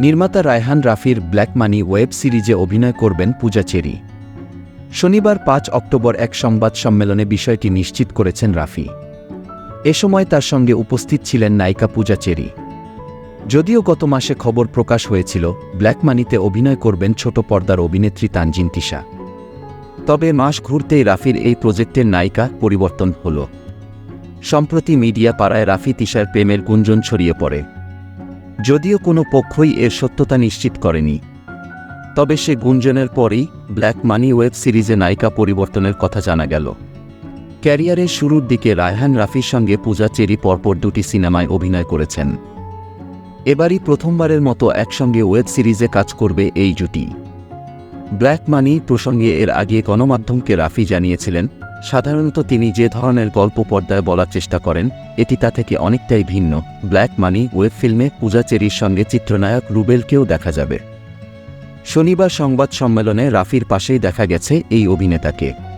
নির্মাতা রায়হান রাফির black money web সিরিজে অভিনয় করবেন পূজা চেরি। শনিবার পাঁচ অক্টোবর এক সংবাদ সম্মেলনে বিষয়টি নিশ্চিত করেছেন রাফি। এ সময় তার সঙ্গে উপস্থিত ছিলেন নায়িকা পূজা চেরি। যদিও গত মাসে খবর প্রকাশ হয়েছিল, ব্ল্যাক মানিতে অভিনয় করবেন ছোট পর্দার অভিনেত্রী তানজিন তিশা। তবে মাস ঘুরতেই রাফির এই প্রজেক্টের নায়িকা পরিবর্তন হল। সম্প্রতি মিডিয়া পাড়ায় রাফি তিশার প্রেমের গুঞ্জন ছড়িয়ে পড়ে। যদিও কোনো পক্ষই এর সত্যতা নিশ্চিত করেনি। তবে সে গুঞ্জনের পরেই ব্ল্যাক মানি ওয়েব সিরিজে নায়িকা পরিবর্তনের কথা জানা গেল। ক্যারিয়ারের শুরুর দিকে রায়হান রাফির সঙ্গে পূজা চেরি পরপর দুটি সিনেমায় অভিনয় করেছেন। এবারই প্রথমবারের মতো একসঙ্গে ওয়েব সিরিজে কাজ করবে এই জুটি। ব্ল্যাক মানি প্রসঙ্গে এর আগে গণমাধ্যমকে রাফি জানিয়েছিলেন সাধারণত তিনি যে ধরনের গল্প পর্দায় বলার চেষ্টা করেন, এটি তা থেকে অনেকটাই ভিন্ন। ব্ল্যাক মানি ওয়েব ফিল্মে পূজা চেরির সঙ্গে চিত্রনায়ক রুবেলকেও দেখা যাবে। শনিবার সংবাদ সম্মেলনে রাফির পাশেই দেখা গেছে এই অভিনেতাকে।